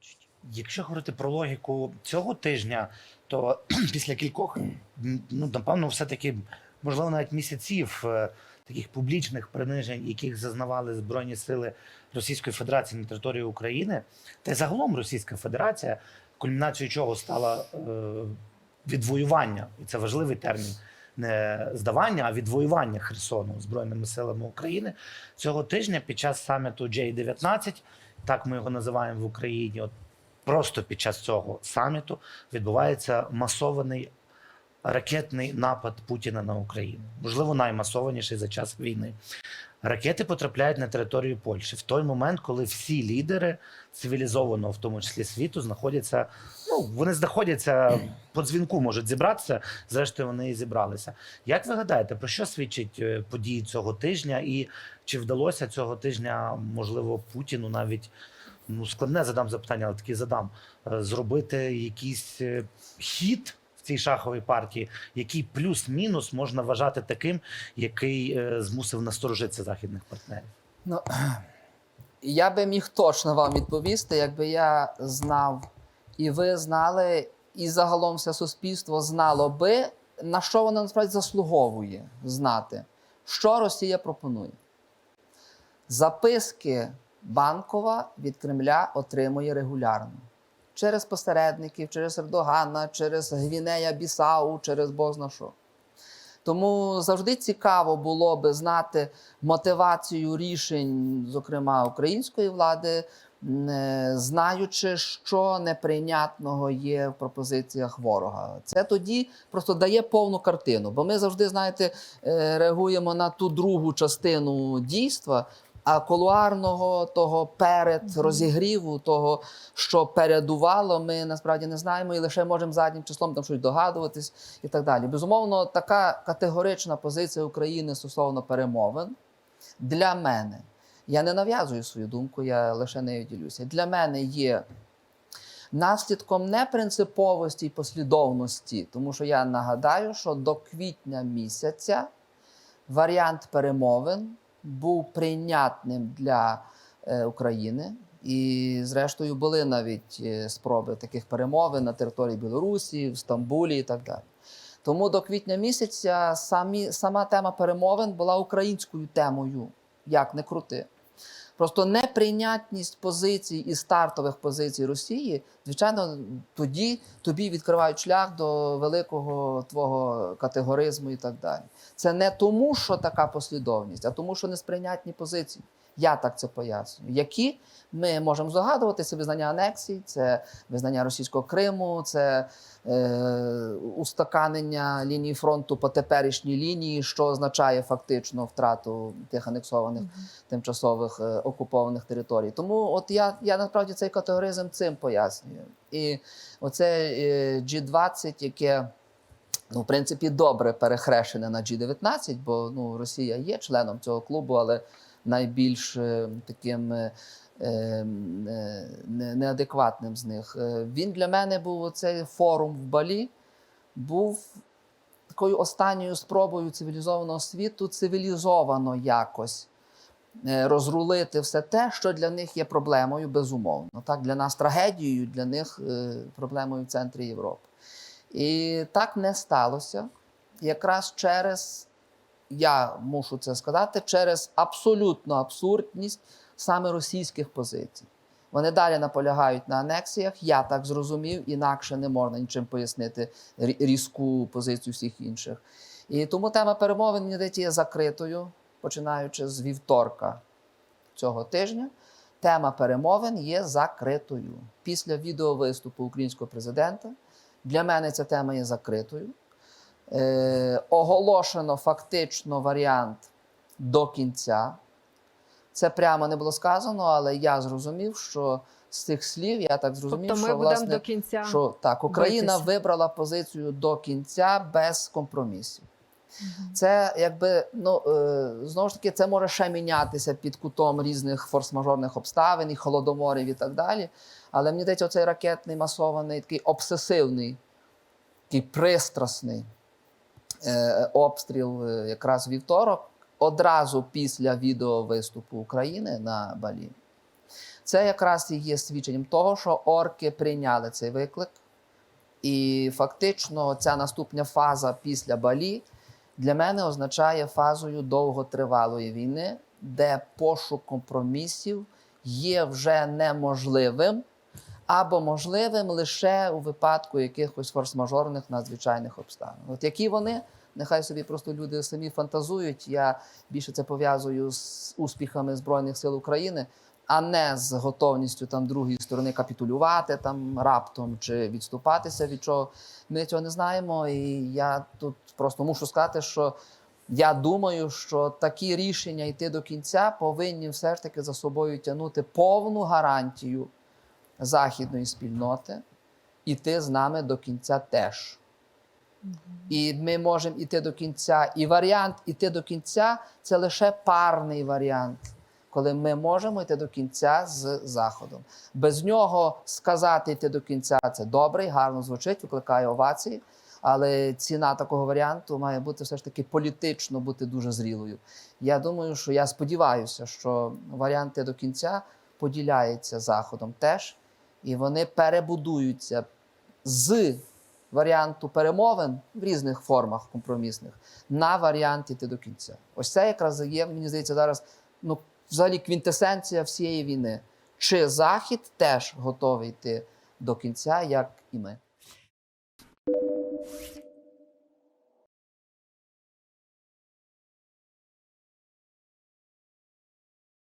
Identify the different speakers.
Speaker 1: хочуть.
Speaker 2: Якщо говорити про логіку цього тижня, то після кількох, ну напевно, все-таки можливо навіть місяців е, таких публічних принижень, яких зазнавали Збройні сили Російської Федерації на території України, та й загалом Російська Федерація, кульмінацією чого стало е, відвоювання, і це важливий термін. Не здавання, а відвоювання Херсону збройними силами України цього тижня під час саміту J-19, так ми його називаємо в Україні. От просто під час цього саміту відбувається масований ракетний напад Путіна на Україну. Можливо, наймасованіший за час війни. Ракети потрапляють на територію Польщі в той момент, коли всі лідери цивілізованого, в тому числі світу, знаходяться. Ну вони знаходяться по дзвінку, можуть зібратися. Зрештою, вони і зібралися. Як ви гадаєте, про що свідчить е, події цього тижня, і чи вдалося цього тижня, можливо, Путіну навіть ну складне задам запитання, але таки задам е, зробити якийсь е, хід в цій шаховій партії, який плюс-мінус можна вважати таким, який змусив насторожитися західних партнерів.
Speaker 3: Ну, я би міг точно вам відповісти, якби я знав, і ви знали, і загалом все суспільство знало би, на що воно насправді заслуговує знати, що Росія пропонує. Записки Банкова від Кремля отримує регулярно. Через посередників, через Ердогана, через Гвінея Бісау, через Бог зна що. Тому завжди цікаво було би знати мотивацію рішень, зокрема української влади, знаючи, що неприйнятного є в пропозиціях ворога. Це тоді просто дає повну картину. Бо ми завжди, знаєте, е, реагуємо на ту другу частину дійства. А колуарного того перед розігріву, того, що передувало, ми насправді не знаємо і лише можемо заднім числом там щось догадуватись і так далі. Безумовно, така категорична позиція України стосовно перемовин для мене. Я не нав'язую свою думку, я лише нею ділюся. Для мене є наслідком непринциповості і послідовності, тому що я нагадаю, що до квітня місяця варіант перемовин був прийнятним для е, України. І, зрештою, були навіть е, спроби таких перемовин на території Білорусі, в Стамбулі і так далі. Тому до квітня місяця самі, сама тема перемовин була українською темою, як не крути. Просто неприйнятність позицій і стартових позицій Росії, звичайно, тоді тобі відкривають шлях до великого твого категоризму і так далі. Це не тому, що така послідовність, а тому, що несприйнятні позиції. Я так це пояснюю. Які ми можемо здогадуватися визнання анексій, це визнання російського Криму, це е, устаканення лінії фронту по теперішній лінії, що означає фактично втрату тих анексованих тимчасових е, окупованих територій. Тому от я, я насправді цей категоризм цим пояснюю. І оце е, G20, яке ну, в принципі, добре перехрещене на G19, бо ну, Росія є членом цього клубу, але найбільш е, таким е, не- неадекватним з них. Він для мене був оцей форум в Балі, був такою останньою спробою цивілізованого світу цивілізовано якось розрулити все те, що для них є проблемою, безумовно. Так, для нас трагедією, для них е, проблемою в центрі Європи. І так не сталося. Якраз через, я мушу це сказати, через абсолютну абсурдність саме російських позицій. Вони далі наполягають на анексіях. Я так зрозумів, інакше не можна нічим пояснити різку позицію всіх інших. І тому тема перемовин здається, є закритою, починаючи з вівторка цього тижня. Тема перемовин є закритою. Після відеовиступу українського президента для мене ця тема є закритою. Е, оголошено фактично варіант до кінця. Це прямо не було сказано, але я зрозумів, що з цих слів я так зрозумів,
Speaker 1: тобто ми
Speaker 3: що власне
Speaker 1: до кінця.
Speaker 3: що так, Україна
Speaker 1: битися.
Speaker 3: вибрала позицію до кінця без компромісів. Це якби ну е, знову ж таки, це може ще мінятися під кутом різних форс-мажорних обставин, і холодоморів і так далі. Але мені здається, оцей ракетний масований, такий обсесивний, такий пристрасний е, обстріл е, якраз вівторок, одразу після відеовиступу України на Балі. Це якраз і є свідченням того, що орки прийняли цей виклик. І фактично ця наступна фаза після Балі для мене означає фазою довготривалої війни, де пошук компромісів є вже неможливим або можливим лише у випадку якихось форс-мажорних надзвичайних обставин. От які вони, нехай собі просто люди самі фантазують. Я більше це пов'язую з успіхами Збройних сил України, а не з готовністю там другої сторони капітулювати там раптом чи відступатися від чого. Ми цього не знаємо. І я тут просто мушу сказати, що я думаю, що такі рішення йти до кінця повинні все ж таки за собою тягнути повну гарантію західної спільноти іти з нами до кінця теж. І ми можемо іти до кінця. І варіант іти до кінця це лише парний варіант, коли ми можемо йти до кінця з Заходом. Без нього сказати йти до кінця це добре, гарно звучить, викликає овації. Але ціна такого варіанту має бути все ж таки політично бути дуже зрілою. Я думаю, що я сподіваюся, що варіант «Йти до кінця поділяється Заходом теж, і вони перебудуються з варіанту перемовин в різних формах компромісних на варіант іти до кінця. Ось це якраз є, мені здається, зараз ну, взагалі квінтесенція всієї війни. Чи Захід теж готовий йти до кінця, як і ми?